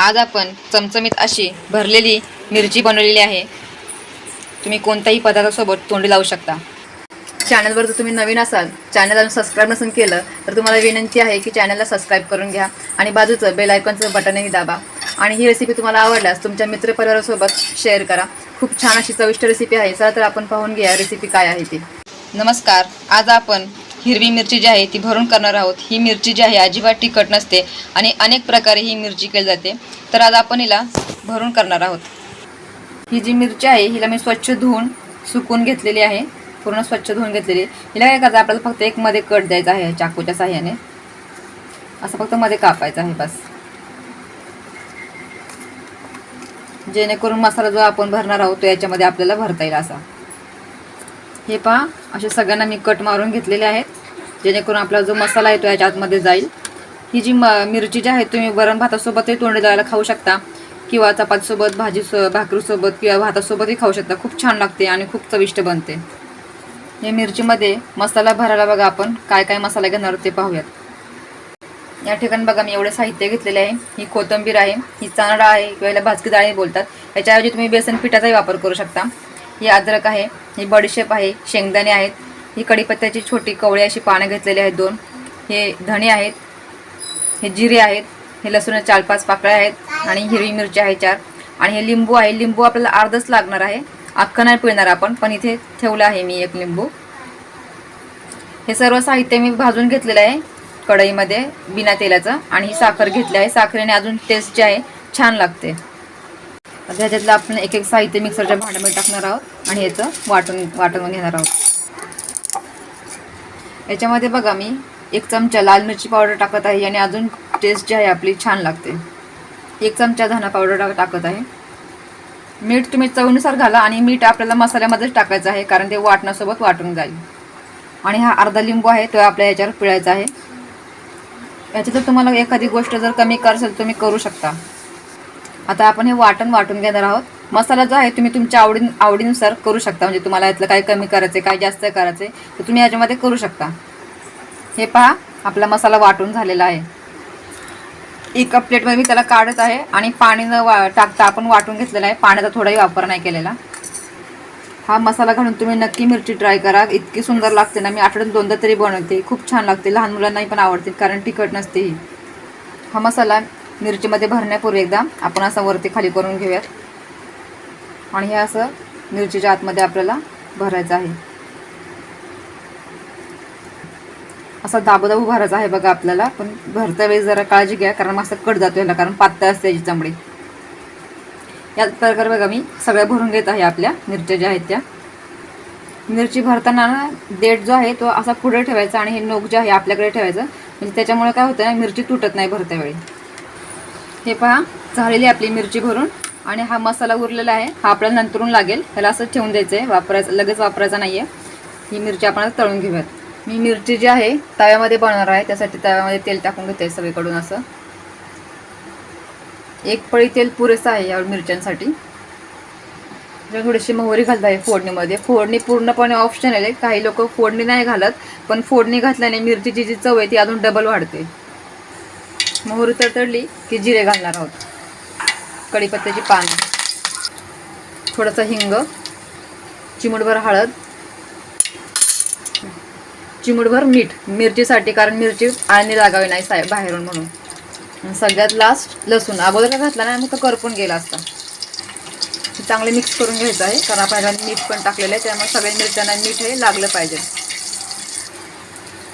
आज आपण चमचमीत अशी भरलेली मिरची बनवलेली आहे. तुम्ही कोणत्याही पदार्थासोबत तोंडी लावू शकता. चॅनलवर जर तुम्ही नवीन असाल चॅनल अजून सबस्क्राईब नसून केलं तर तुम्हाला विनंती आहे की चॅनलला सबस्क्राईब करून घ्या आणि बाजूचं बेल आयकॉनचं बटनही दाबा. आणि ही रेसिपी तुम्हाला आवडल्यास तुमच्या मित्रपरिवारासोबत शेअर करा. खूप छान अशी चविष्ट रेसिपी आहे. चला तर आपण पाहून घ्या रेसिपी काय आहे ती. नमस्कार. आज आपण हिरवी मिरची जी आहे ती भरून करणार आहोत. ही मिरची जी आहे अजिबात तिखट नसते आणि अनेक प्रकारे ही मिरची केली जाते. तर आज आपण हिला भरून करणार आहोत. ही जी मिरची आहे हिला मी स्वच्छ धुवून सुकून घेतलेली आहे. पूर्ण स्वच्छ धुवून घेतलेली हिला काय करायचं आपल्याला फक्त एक मध्ये कट द्यायचा आहे चाकूच्या साह्याने. असं फक्त मध्ये कापायचं आहे बस. जेणेकरून मसाला जो आपण भरणार आहोत तो याच्यामध्ये आपल्याला भरता येईल असा. हे पहा असे सगळ्यांना मी कट मारून घेतलेले आहेत जेणेकरून आपला जो मसाला आहे तो याच्या आतमध्ये जाईल. ही जी म मिरची जी आहे तुम्ही वरण भातासोबतही तोंडी लावायला खाऊ शकता किंवा चपातीसोबत भाजी सो भाकरीसोबत किंवा भातासोबतही खाऊ शकता. खूप छान लागते आणि खूप चविष्ट बनते. या मिरचीमध्ये मसाला भरायला बघा आपण काय काय मसाला घेणार ते पाहूयात. या ठिकाणी बघा मी एवढे साहित्य घेतलेले आहे. ही कोथिंबीर आहे ही चणा आहे किंवा याला भाजकी डाळही बोलतात. याच्याऐवजी तुम्ही बेसन पिठाचाही वापर करू शकता. ही अद्रक आहे ही बडीशेप आहे शेंगदाणे आहेत ही कढीपत्त्याची छोटी कवळी अशी पानं घेतलेली आहेत दोन. हे धणे आहेत हे जिरे आहेत हे लसूण चार पाच पाकळ्या आहेत आणि हिरवी मिरची आहे चार. आणि हे लिंबू आहे लिंबू आपल्याला अर्धच लागणार आहे. अख्खं नाही पिळणार आपण पण इथे ठेवलं आहे मी एक लिंबू. हे सर्व साहित्य मी भाजून घेतलेलं आहे कढईमध्ये बिना तेलाचं आणि ही साखर घेतली आहे. साखरेने अजून टेस्ट जी आहे छान लागते. आता ह्याच्यातलं आपण एक एक साहित्य मिक्सरच्या भांड्यामध्ये टाकणार आहोत आणि याचं वाटून वाटून घेणार आहोत. याच्यामध्ये बघा मी एक चमचा लाल मिरची पावडर टाकत आहे आणि अजून टेस्ट जी आहे आपली छान लागते. एक चमचा धना पावडर टाक टाकत आहे. मीठ तुम्ही चवीनुसार घाला आणि मीठ आपल्याला मसाल्यामध्येच टाकायचं आहे कारण ते वाटण्यासोबत वाटून जाईल. आणि हा अर्धा लिंबू आहे तो आपल्या याच्यावर पिळायचा आहे. याची जर तुम्हाला एखादी गोष्ट जर कमी कर असेल तुम्ही करू शकता. आता आपण हे वाटण वाटून घेणार आहोत. मसाला जो आहे तुम्ही तुमच्या आवडी आवडीनुसार करू शकता. म्हणजे तुम्हाला यातलं काय कमी करायचं आहे काय जास्त करायचं आहे तर तुम्ही याच्यामध्ये करू शकता. हे पहा आपला मसाला वाटून झालेला आहे. एका प्लेटमध्ये मी त्याला काढत आहे आणि पाणी न वा टाकता आपण वाटून घेतलेला आहे. पाण्याचा थोडाही वापर नाही केलेला. हा मसाला घालून तुम्ही नक्की मिरची ट्राय करा. इतकी सुंदर लागते ना. मी आठवड्यात दोनदा तरी बनवते. खूप छान लागते. लहान मुलांनाही पण आवडते कारण तिखट नसते ही. हा मसाला मिरचीमध्ये भरण्यापूर्वी एकदा आपण असं वरती खाली करून घेऊयात. आणि हे असं मिरचीच्या आतमध्ये आपल्याला भरायचं आहे. असा दाबोदाबू भरायचा आहे बघा आपल्याला पण भरता वेळेस जरा काळजी घ्या कारण मस्त कट जातो याला कारण पातळ असते याची चमडी. या प्रकारे बघा मी सगळ्या भरून घेत आहे आपल्या मिरच्या ज्या आहेत त्या. मिरची भरताना ना देठ जो आहे तो असा पुढे ठेवायचा आणि हे नोक जे आहे आपल्याकडे ठेवायचं. म्हणजे त्याच्यामुळे काय होतं ना मिरची तुटत नाही भरत्या वेळी. हे पहा झालेली आपली मिरची भरून. आणि हा मसाला उरलेला आहे. हा आपल्याला नंतरून लागेल. ह्याला असं ठेवून द्यायचं आहे वापरायचं लगेच वापरायचा नाही आहे ही मिरची आपण तळून घेऊयात. मी मिरची जी आहे तव्यामध्ये बनवणार आहे. त्यासाठी तव्यामध्ये तेल टाकून घेते सगळीकडून असं. एक पळी तेल पुरेसं आहे या मिरच्यांसाठी. थोडीशी मोहरी घालत आहे फोडणीमध्ये. फोडणी पूर्णपणे ऑप्शन आहे. काही लोक फोडणी नाही घालत पण फोडणी घातल्याने मिरचीची जी चव आहे ती अजून डबल वाढते. मोहरी तडतडली की जिरे घालणार आहोत. कढीपत्त्याची पान थोडंसं हिंग चिमूटभर हळद चिमूटभर मीठ मिरचीसाठी कारण मिरची आळणी लागावी नाही साहेब बाहेरून म्हणून. सगळ्यात लास्ट लसूण. अगोदर घातला नाही मग तो करपून गेला असता. चांगले मिक्स करून घ्यायचं आहे कारण आपण मीठ पण टाकलेलं आहे त्यामुळे सगळ्या मिरच्यांना मीठ हे लागलं पाहिजे.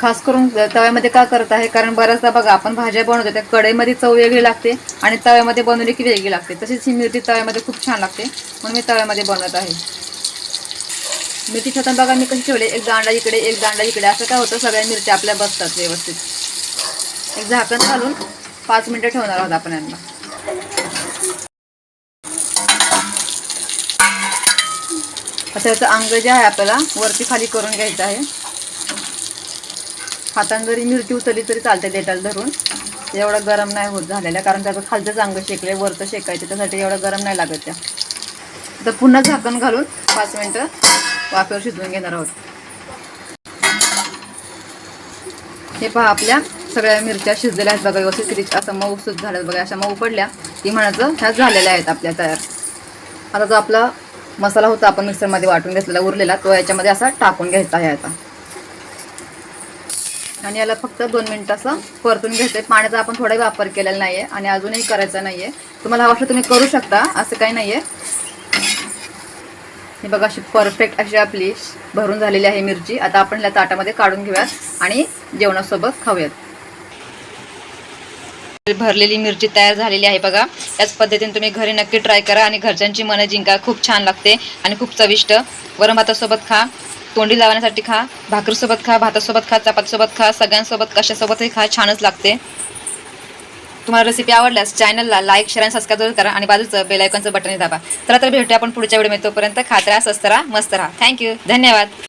खास करून तव्यामध्ये का करत आहे? कारण बऱ्याचदा बघा आपण भाज्या बनवतो त्या कढईमध्ये चव वेगळी लागते आणि तव्यामध्ये बनवली की वेगळी लागते. तशीच ही मिरची तव्यामध्ये खूप छान लागते. म्हणून मी तव्यामध्ये बनवत आहे. मिरची खाताना बघा मी कशी ठेवले? एक दांडा इकडे एक दांडा इकडे. असं काय होतं? सगळ्या मिरच्या आपल्या बसतात व्यवस्थित. एक झाकण घालून पाच मिनटं ठेवणार आहोत आपण यांना. आता याचं अंग जे आहे आपल्याला वरती खाली करून घ्यायचं आहे. हाताने जरी मिरची उचलली तरी चालते देठाला धरून. ते एवढं गरम नाही होत झालेलं कारण त्याचं खालचंच अंग शेकले वरचं शेकायचं त्यासाठी एवढं गरम नाही लागत त्या. तर पुन्हा झाकण घालून पाच मिनटं वाफेवर शिजवून घेणार आहोत. हे पहा आपल्या सगळ्या मिरच्या शिजलेल्या आहेत बघा व्यवस्थित किती असं मऊ सुद्धा झाल्यात बघा अशा मऊ पडल्या. की म्हणायचं ह्या झालेल्या आहेत आपल्या तयार. आता जो आपला मसाला होता आपण मिक्सरमध्ये वाटून घेतलेला उरलेला तो याच्यामध्ये असा टाकून घ्यायचा आहे आता. आणि याला फक्त दोन मिनटं असं परतून घ्यायचं पाण्याचा आपण थोडा वापर केलेला नाही आहे आणि अजूनही करायचा नाही आहे तुम्हाला हवं तुम्ही करू शकता असं काही नाही आहे हे बघा अशी परफेक्ट अशी आपली भरून झालेली आहे मिरची. आता आपण या ताटामध्ये काढून घेऊयात आणि जेवणासोबत खाऊयात. भरलेली मिरची तयार झालेली आहे बघा. याच पद्धतीने तुम्ही घरी नक्की ट्राय करा आणि घरच्यांची मनं जिंका. खूप छान लागते आणि खूप चविष्ट. वरण भातासोबत खा. तोंडी लावण्यासाठी खा भाकरीसोबत खा भातासोबत खा चपातीसोबत खा सगळ्यांसोबत कशासोबतही खा छानच लागते. तुम्हाला रेसिपी आवडल्यास चॅनलला लाईक शेअर आणि सबस्क्राईब जरूर करा आणि बाजूचं बेलायकॉनचं बटन दाबा. तर तर भेटूया आपण पुढच्या वेळी मिळतोपर्यंत खात राहा स्वस्त राहा मस्त राहा. थँक्यू धन्यवाद.